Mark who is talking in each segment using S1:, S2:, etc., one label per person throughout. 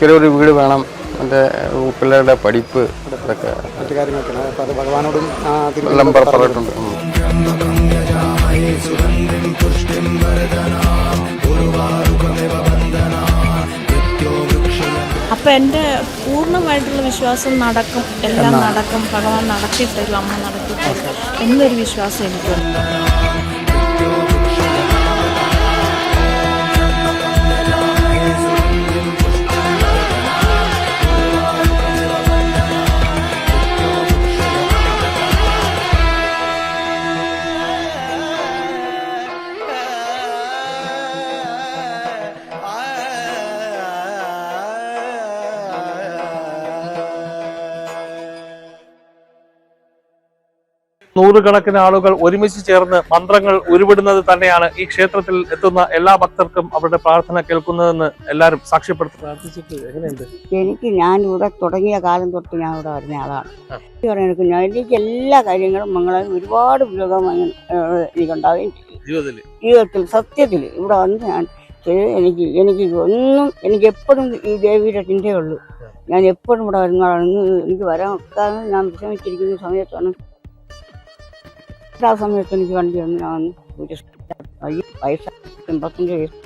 S1: എനിക്കൊരു വീട് വേണം. എന്റെ പിള്ളേരുടെ പഠിപ്പ്
S2: മറ്റു അപ്പോൾ അത് ഭഗവാനോടും
S1: പറഞ്ഞിട്ടുണ്ട്.
S3: അപ്പം എന്റെ പൂർണമായിട്ടുള്ള വിശ്വാസം നടക്കും. എല്ലാം നടക്കും. ഭഗവാൻ നടത്തി തരും അമ്മ നടത്തി തരും എന്നൊരു വിശ്വാസം എനിക്കുണ്ട്.
S4: നൂറുകണക്കിന് ആളുകൾ ഒരുമിച്ച് ചേർന്ന് മന്ത്രങ്ങൾ ഉരുവിടുന്നത് തന്നെയാണ് ഈ ക്ഷേത്രത്തിൽ എത്തുന്ന എല്ലാ ഭക്തർക്കും അവരുടെ പ്രാർത്ഥന കേൾക്കുന്നതെന്ന് എല്ലാവരും സാക്ഷ്യപ്പെടുത്തി പ്രാർത്ഥിച്ചിട്ട് എങ്ങനെയുണ്ട്?
S5: എനിക്ക് ഞാൻ ഇവിടെ തുടങ്ങിയ കാലം തൊട്ട് ഞാൻ ഇവിടെ വരുന്ന ആളാണ്. ഞാൻ എനിക്ക് എല്ലാ കാര്യങ്ങളും മംഗളം ഒരുപാട് ഉപയോഗം എനിക്കുണ്ടാവുകയും ചെയ്യും
S4: ജീവിതത്തിൽ.
S5: സത്യത്തിൽ ഇവിടെ വന്ന് ഞാൻ എനിക്ക് എനിക്ക് ഒന്നും എനിക്ക് എപ്പോഴും ഈ ദേവിയുടെ ചിന്തയുള്ളൂ ഞാൻ എപ്പോഴും ഇവിടെ വരുന്നതാണ് എനിക്ക് വരാൻ ഞാൻ വിഷമിച്ചിരിക്കുന്ന സമയത്താണ് ആ സമയത്ത് എനിക്ക് വണ്ടി വന്ന് ഞാൻ പൈസ ഒരു ഈ വയസ്സ് എൺപത്തഞ്ച് വയസ്സ്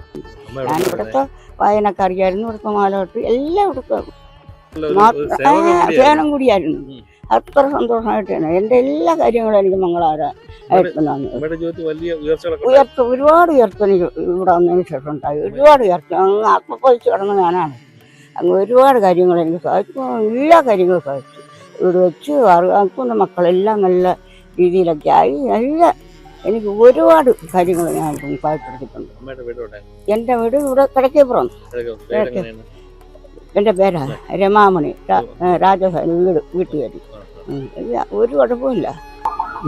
S5: ഞാൻ ഇവിടുത്തെ വായനക്കാരിയായിരുന്നു ഇവിടുത്തെ മാലോട്ട് എല്ലാം ഇവിടുത്തെ സേനം കൂടിയായിരുന്നു. അത്ര സന്തോഷമായിട്ടാണ്. എന്റെ എല്ലാ കാര്യങ്ങളും എനിക്ക് മംഗളാരായിരുന്നു ഉയർത്ത ഒരുപാട് ഉയർച്ച എനിക്ക് ഇവിടെ വന്നതിന് ശേഷം ഉണ്ടായി. ഒരുപാട് ഉയർച്ച. അങ്ങ് ആത്മപ്പൊലിച്ച് കിടന്ന ഞാനാണ്. അങ്ങ് ഒരുപാട് കാര്യങ്ങൾ എനിക്ക് സാധിച്ചു എല്ലാ കാര്യങ്ങളും സാധിച്ചു ഇവിടെ വെച്ച് അറിയാക്കുന്ന മക്കളെല്ലാം നല്ല രീതിയിലൊക്കെ ആയി. നല്ല എനിക്ക് ഒരുപാട് കാര്യങ്ങൾ ഞാൻ
S4: ഇവിടെ
S5: എന്റെ വീട് ഇവിടെ കിടക്കേപ്പുറം എന്റെ പേരാ രമാമണി. രാ- വീട് വീട്ടുകാരി. ഒരു കുഴപ്പമില്ല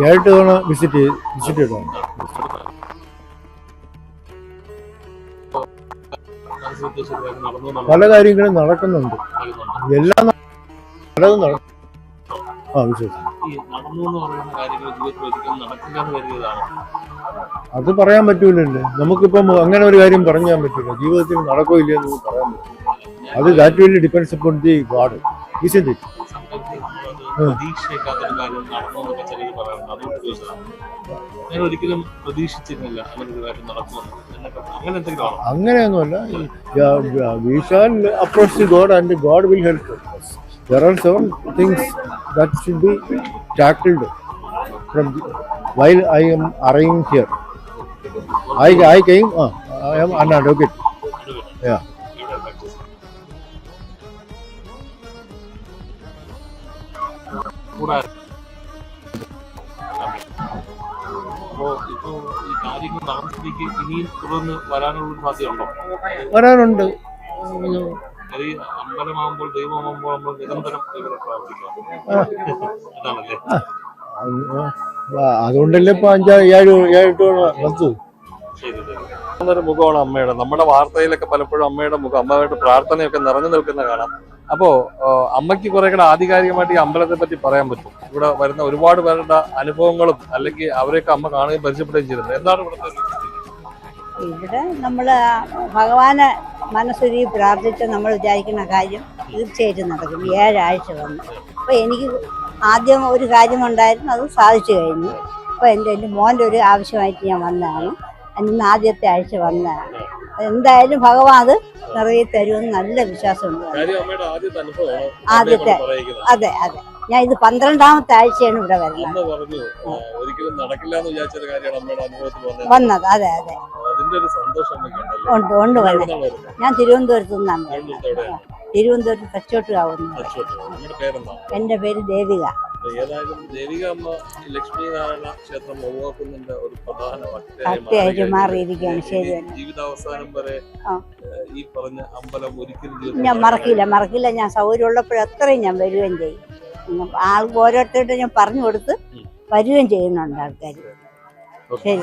S6: ഏഴ് തവണ വിസിറ്റ് ചെയ്ത് വിസിറ്റ് ചെയ്തതാണ്. പല കാര്യങ്ങളും നടക്കുന്നുണ്ട്. എല്ലാം പലതും നടക്കും ആ
S4: കരുതിയതാണ്.
S6: അത് പറയാൻ പറ്റൂലേ നമുക്കിപ്പം അങ്ങനെ ഒരു കാര്യം പറയാൻ പറ്റില്ല ജീവിതത്തിൽ നടക്കോ ഇല്ലയോ എന്ന് പറയാൻ പറ്റില്ല അത് that will depends upon the God
S4: ഞാൻ ഒരിക്കലും പ്രതീക്ഷിച്ചിരുന്നില്ല അങ്ങനെ ഒരു കാര്യം നടക്കുമെന്ന് എന്നൊക്കെ അങ്ങനെ എന്തെങ്കിലും
S6: അങ്ങനെയൊന്നുമല്ല. Approach God and God will help there are seven things that should be tackled from while I'm arriving here I I came I'm an advocate Yeah.
S4: ഇവിടെ practice. കൂടാതെ അപ്പോ ഇപ്പോ ഈ കാര്യങ്ങൾ നടന്ന സ്ഥിതിക്ക് ഇനിയും തുടർന്ന് വരാനുള്ള സാധ്യതയുണ്ടോ
S6: വരാനുണ്ട്
S4: അമ്പലമാകുമ്പോൾ ദൈവമാകുമ്പോൾ നമ്മൾ നിരന്തരം ദൈവത്തെ പ്രാർത്ഥിക്കണം. അതാണല്ലേ
S6: അതുകൊണ്ടല്ലേ ഇപ്പൊ അഞ്ചാ ഏഴ് ഏഴെട്ട് വന്നത്?
S4: ശരി ശരി. ഒരു മുഖമാണ് അമ്മയുടെ. നമ്മുടെ വാർത്തയിലൊക്കെ പലപ്പോഴും അമ്മയുടെ മുഖം അമ്മയുടെ പ്രാർത്ഥനയൊക്കെ നിറഞ്ഞു നിൽക്കുന്ന കാണാം. അപ്പോ അമ്മയ്ക്ക് കുറെ കൂടെ ആധികാരികമായിട്ട് ഈ അമ്പലത്തെ പറ്റി പറയാൻ പറ്റും. ഇവിടെ വരുന്ന ഒരുപാട് പേരുടെ അനുഭവങ്ങളും അല്ലെങ്കിൽ അവരെയൊക്കെ അമ്മ കാണുകയും പരിചയപ്പെടുകയും ചെയ്തിട്ടുണ്ട് എന്താണ് ഇവിടുത്തെ?
S7: ഇവിടെ നമ്മൾ ഭഗവാനെ മനസ്സൊരു പ്രാർത്ഥിച്ച് നമ്മൾ വിചാരിക്കുന്ന കാര്യം തീർച്ചയായിട്ടും നടക്കും. ഏഴാഴ്ച വന്ന്. അപ്പോൾ എനിക്ക് ആദ്യം ഒരു കാര്യം കാര്യമുണ്ടായിരുന്നു അത് സാധിച്ചു കഴിഞ്ഞു. അപ്പോൾ എന്റെ എന്റെ മോന്റെ ഒരു ആവശ്യമായിട്ട് ഞാൻ വന്നതാണ്. ഇന്ന് ആദ്യത്തെ ആഴ്ച വന്നതാണ്. എന്തായാലും ഭഗവാൻ അത് നിറയെ തരുമെന്ന് നല്ല വിശ്വാസമുണ്ട്.
S4: ആദ്യത്തെ.
S7: അതെ അതെ. ഞാൻ ഇത് പന്ത്രണ്ടാമത്തെ ആഴ്ചയാണ് ഇവിടെ വരുന്നത്.
S4: ഒരിക്കലും നടക്കില്ല എന്ന് വിചാരിച്ചൊരു കാര്യമാണ് അമ്മയുടെ അനുഭവത്തിൽ വന്നത്
S7: അതെ അതെ? ഉണ്ട് ഉണ്ട് വന്നത്. ഞാൻ തിരുവനന്തപുരത്ത് നിന്നാണ്
S4: തിരുവനന്തപുരത്ത്. ആവുന്നു
S7: എന്റെ പേര് ദേവിക.
S4: ഏതായാലും ദേവിക അമ്മ ഈ ലക്ഷ്മി നാരായണ ക്ഷേത്രം ഒഴിവാക്കുന്നതിന്റെ ഒരു പ്രധാന
S7: ഭക്തിയായിട്ട് മാറിയിരിക്കുകയാണ്. ശരിയാണ്
S4: ജീവിതാവസാനം വരെ ഈ പറഞ്ഞ അമ്പലം ഒരിക്കലും
S7: ഞാൻ മറക്കില്ല മറക്കില്ല. ഞാൻ സൗകര്യം ഉള്ളപ്പോഴത്രയും ഞാൻ വരികയും ചെയ്യും. ആൾക്ക് ഓരോരുത്തരുടെ ഞാൻ പറഞ്ഞു കൊടുത്ത്. വരികയും ചെയ്യുന്നുണ്ട് ആൾക്കാർ. ശരി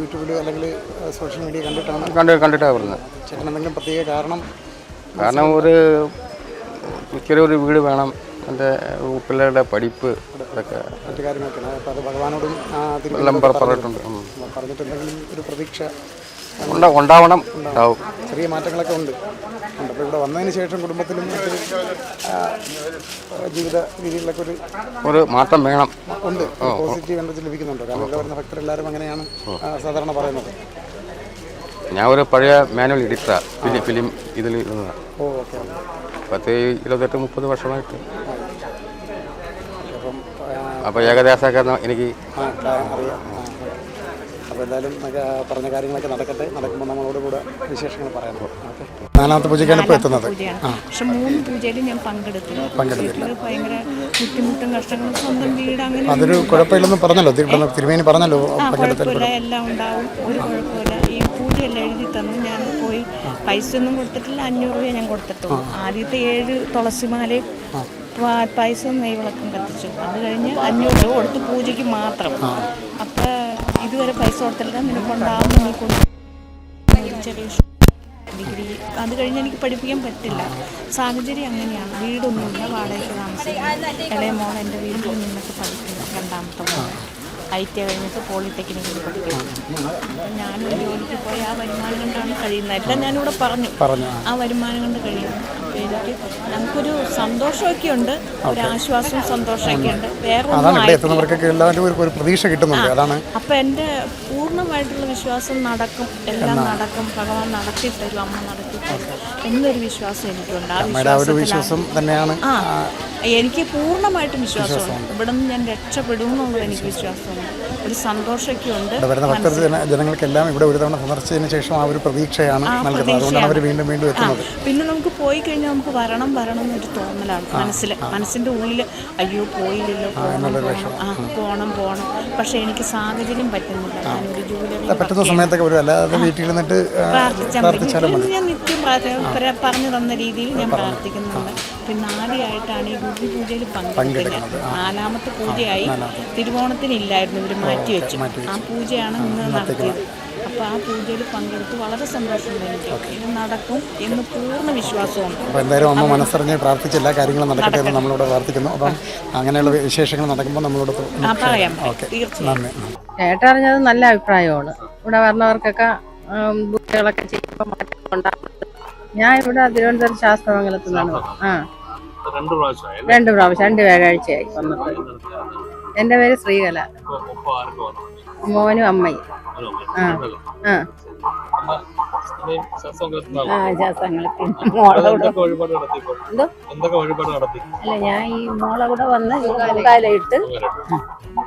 S2: യൂട്യൂബിൽ അല്ലെങ്കിൽ സോഷ്യൽ മീഡിയ കണ്ടിട്ടാണ്
S1: കണ്ട് കണ്ടിട്ടാണ് പറഞ്ഞത്
S2: ചേട്ടൻ എന്തെങ്കിലും പ്രത്യേക കാരണം
S1: കാരണം ഒരു ചെറിയൊരു വീട് വേണം. എന്റെ പിള്ളേരുടെ പഠിപ്പ് അതൊക്കെ
S2: മറ്റു കാര്യങ്ങളൊക്കെയാണ്. അപ്പോൾ അത് ഭഗവാനോടും പറഞ്ഞിട്ടുണ്ടെങ്കിലും ഒരു പ്രതീക്ഷ
S1: ഉണ്ട ഉണ്ടാവണം. ഉണ്ടാവും.
S2: ചെറിയ മാറ്റങ്ങളൊക്കെ ഉണ്ട്. ഉണ്ട്. അപ്പോൾ ഇവിടെ വന്നതിന് ശേഷം കുടുംബത്തിലും ജീവിത രീതികളിലൊക്കെ ഒരു
S1: ഒരു മാറ്റം വേണം.
S2: ഉണ്ട്. പോസിറ്റീവ് എനർജി ലഭിക്കുന്നുണ്ട്. കാരണം ഇവിടെ വരുന്ന ഭക്തരെല്ലാവരും അങ്ങനെയാണ് സാധാരണ പറയുന്നത്.
S1: ഞാൻ ഒരു പഴയ മാനുവൽ എഡിറ്ററാണ് ഫിലിം ഫിലിം ഇതിൽ ഇരുന്നതാണ്
S2: ഓ ഓക്കെ
S1: പത്ത് ഇരുപത്തെട്ട് മുപ്പത് വർഷമായിട്ട്.
S2: അപ്പം
S1: അപ്പോൾ ഏകദേശമൊക്കെ എനിക്ക്
S2: അറിയാം. അപ്പോൾ എന്തായാലും പറഞ്ഞ കാര്യങ്ങളൊക്കെ നടക്കട്ടെ. നടക്കുമ്പോൾ നമ്മളോട് കൂടെ വിശേഷങ്ങൾ പറയാം. ഓക്കെ. നാലാമത്തെ പൂജയ്ക്കാണ് ഇപ്പോൾ എത്തുന്നത്.
S3: പക്ഷെ മൂന്ന് പൂജയിലും ഞാൻ പങ്കെടുത്തില്ല. വീട്ടിൽ ഭയങ്കര ബുദ്ധിമുട്ടും കഷ്ടങ്ങളും സ്വന്തം വീട് അങ്ങനെ
S2: അതൊരു കുഴപ്പമില്ലെന്ന് പറഞ്ഞല്ലോ. തിരുമേനി പറഞ്ഞല്ലോ
S3: കുഴപ്പമില്ല. എല്ലാം ഉണ്ടാവും. ഒരു കുഴപ്പമില്ല. ഈ പൂജയെല്ലാം എഴുതി തന്നു. ഞാൻ പോയി പൈസ ഒന്നും കൊടുത്തിട്ടില്ല. അഞ്ഞൂറ് രൂപ ഞാൻ കൊടുത്തിട്ടുള്ളൂ. ആദ്യത്തെ ഏഴ് തുളസിമാലയും പ- പൈസയും നെയ്വിളക്കും കത്തിച്ചു. അത് കഴിഞ്ഞ് അഞ്ഞൂറ് രൂപ കൊടുത്ത് പൂജയ്ക്ക് മാത്രം. അപ്പം ഇതുവരെ പൈസ കൊടുത്തില്ല നിനക്കുണ്ടാവും നീ കൊടു ഒരു ചെറിയ ഡിഗ്രി. അത് കഴിഞ്ഞ് എനിക്ക് പഠിപ്പിക്കാൻ പറ്റില്ല. സാഹചര്യം അങ്ങനെയാണ്. വീടൊന്നുമില്ല. വാടകയ്ക്ക് താമസിക്കുന്നത് ഇളയ മോൾ എന്റെ വീട്ടിൽ നിന്നൊക്കെ പഠിക്കുന്നു. രണ്ടാമത്തെ മോൾ ഐ ടി കഴിഞ്ഞിട്ട് പോളിടെക്നിക്കിൽ പഠിക്കുന്നു. ഞാനും ജോലിക്ക് പോയി ആ വരുമാനം കൊണ്ടാണ് കഴിയുന്നത്. എല്ലാം ഞാനിവിടെ പറഞ്ഞു.
S2: പറഞ്ഞു.
S3: ആ വരുമാനം കൊണ്ട് കഴിയുന്നു. അപ്പോൾ എനിക്ക് നമുക്കൊരു സന്തോഷമൊക്കെ ഉണ്ട്. ഒരു ആശ്വാസവും സന്തോഷമൊക്കെ ഉണ്ട്. വേറെ
S2: ഒരു പ്രതീക്ഷ കിട്ടുന്നുണ്ട്. അതാണ്
S3: അപ്പം എന്റെ പൂർണമായിട്ടുള്ള വിശ്വാസം നടക്കും. എല്ലാം നടക്കും. ഭഗവാൻ നടത്തി തരും അമ്മ നടത്തി എന്നൊരു വിശ്വാസം എനിക്കുണ്ട്. ആ
S2: ഒരു വിശ്വാസം തന്നെയാണ്.
S3: ആ എനിക്ക് പൂർണമായിട്ടും വിശ്വാസമുണ്ട്. ഇവിടെ നിന്ന് ഞാൻ രക്ഷപ്പെടും എന്നുള്ളത് എനിക്ക് വിശ്വാസമുണ്ട്. ഒരു സന്തോഷമൊക്കെ ഉണ്ട്
S2: വരുന്ന ഭക്തർ ജനങ്ങൾക്കെല്ലാം ഇവിടെ ഒരു തവണ സന്ദർശിച്ചതിന് ശേഷം ആ ഒരു പ്രതീക്ഷയാണ് നൽകുന്നത്. അതുകൊണ്ടാണ് അവർ വീണ്ടും വീണ്ടും എത്തുന്നത്.
S3: പിന്നെ നമുക്ക് പോയി കഴിഞ്ഞാൽ നമുക്ക് വരണം വരണം എന്നൊരു തോന്നലാണ് മനസ്സിൽ മനസ്സിന്റെ ഉള്ളിൽ അയ്യോ പോയില്ലല്ലോ പോകണം ആ പോകണം പോകണം പക്ഷേ എനിക്ക് സാഹചര്യം പറ്റുന്നില്ല. ഞാൻ ഒരു ജോലി
S2: പറ്റുന്ന സമയത്തൊക്കെ വരും. അല്ലാതെ വീട്ടിൽ നിന്നിട്ട്
S3: പ്രാർത്ഥിച്ചാൽ മതി. ഞാൻ നിത്യം പ്രാർത്ഥ- പ്ര- പറഞ്ഞു തന്ന രീതിയിൽ ഞാൻ പ്രാർത്ഥിക്കുന്നുണ്ട്. പിന്നെ ആദ്യമായിട്ടാണ് ഈ ഗുരു പൂജയിൽ പങ്കെടുക്കുന്നത്. നാലാമത്തെ പൂജയായി തിരുവോണത്തിനില്ലായിരുന്നു. ഇവർ മാറ്റിവെച്ചു ആ പൂജയാണ് ഇന്ന് നടത്തിയത്. അപ്പോൾ ആ പൂജയിൽ പങ്കെടുത്ത് വളരെ സന്തോഷമുണ്ട് എനിക്ക്. ഇത് നടക്കും എന്ന് പൂർണ വിശ്വാസമുണ്ട്.
S2: അപ്പോൾ എന്തായാലും അമ്മ മനസ്സറിഞ്ഞ് പ്രാർത്ഥിച്ച കാര്യങ്ങൾ കാര്യങ്ങളും നടക്കട്ടെ എന്ന് നമ്മളോട് പ്രാർത്ഥിക്കുന്നു. അപ്പം അങ്ങനെയുള്ള വിശേഷങ്ങൾ നടക്കുമ്പോൾ നമ്മളോട്
S3: പറയാം.
S2: നന്ദി
S8: കേട്ടറിഞ്ഞത് നല്ല അഭിപ്രായമാണ്. ഇവിടെ വരുന്നവർക്കൊക്കെ ബുദ്ധികളൊക്കെ ചെയ്യുമ്പോൾ മാറ്റം ഉണ്ടാകുന്നത് ഞാൻ ഇവിടെ തിരുവനന്തപുരം ശാസ്ത്രമംഗലത്ത് നിന്നാണ് ആ.
S4: രണ്ട്
S8: പ്രാവശ്യം രണ്ട് വ്യാഴാഴ്ചയായി വന്നിട്ട് എന്റെ പേര് ശ്രീകല. മോനും അമ്മയും. ആ. ആ.
S7: അല്ല ഞാൻ ഈ മോളെ കൂടെ വന്ന് കാലയിട്ട്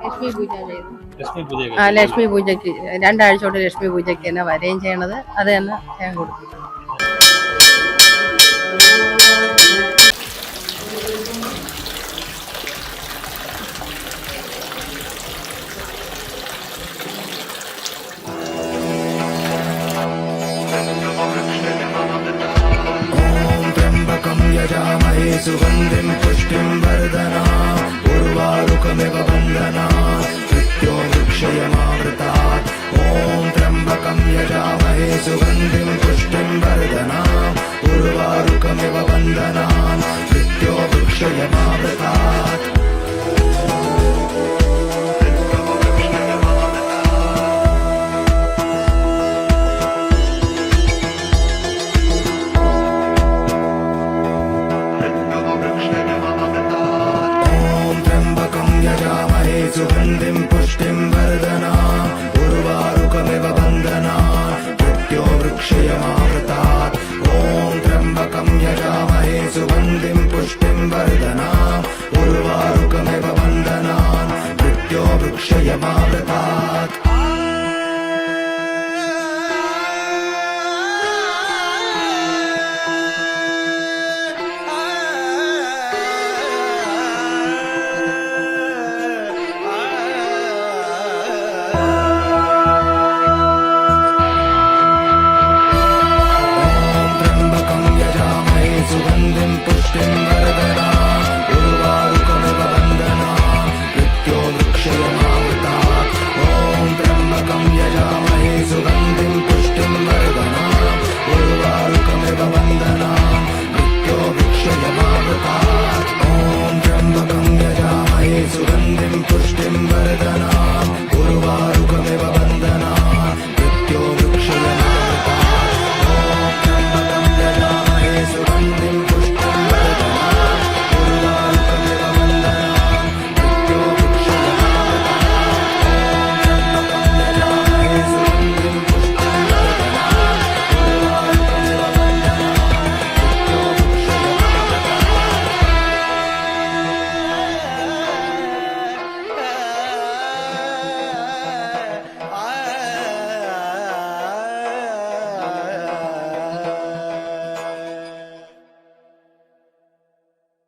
S8: ലക്ഷ്മി പൂജ ചെയ്തു
S4: ലക്ഷ്മി പൂജയൊക്കെ
S8: ആ ലക്ഷ്മി പൂജയ്ക്ക്. രണ്ടാഴ്ച കൊണ്ട് ലക്ഷ്മി പൂജയ്ക്ക് തന്നെ വരെയും ചെയ്യണത്. അത് തന്നെ ഞാൻ കൊടുക്കും.
S9: सुगन्धिं पुष्टिं वर्धना उर्वारुकमिव वन्दना कृत्यो वृक्षयमावृतात् ॐ त्र्यम्बकं यजामहे सुगन्धिं पुष्टिं वर्धना उर्वारुकमिव वन्दना कृत्यो वृक्षयमावृतात् सुगन्धिं पुष्टिं वा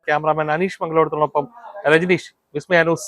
S4: ക്യാമറാമാൻ അനീഷ് മംഗലോടത്തിനൊപ്പം രജനീഷ് വിസ്മയ ന്യൂസ്.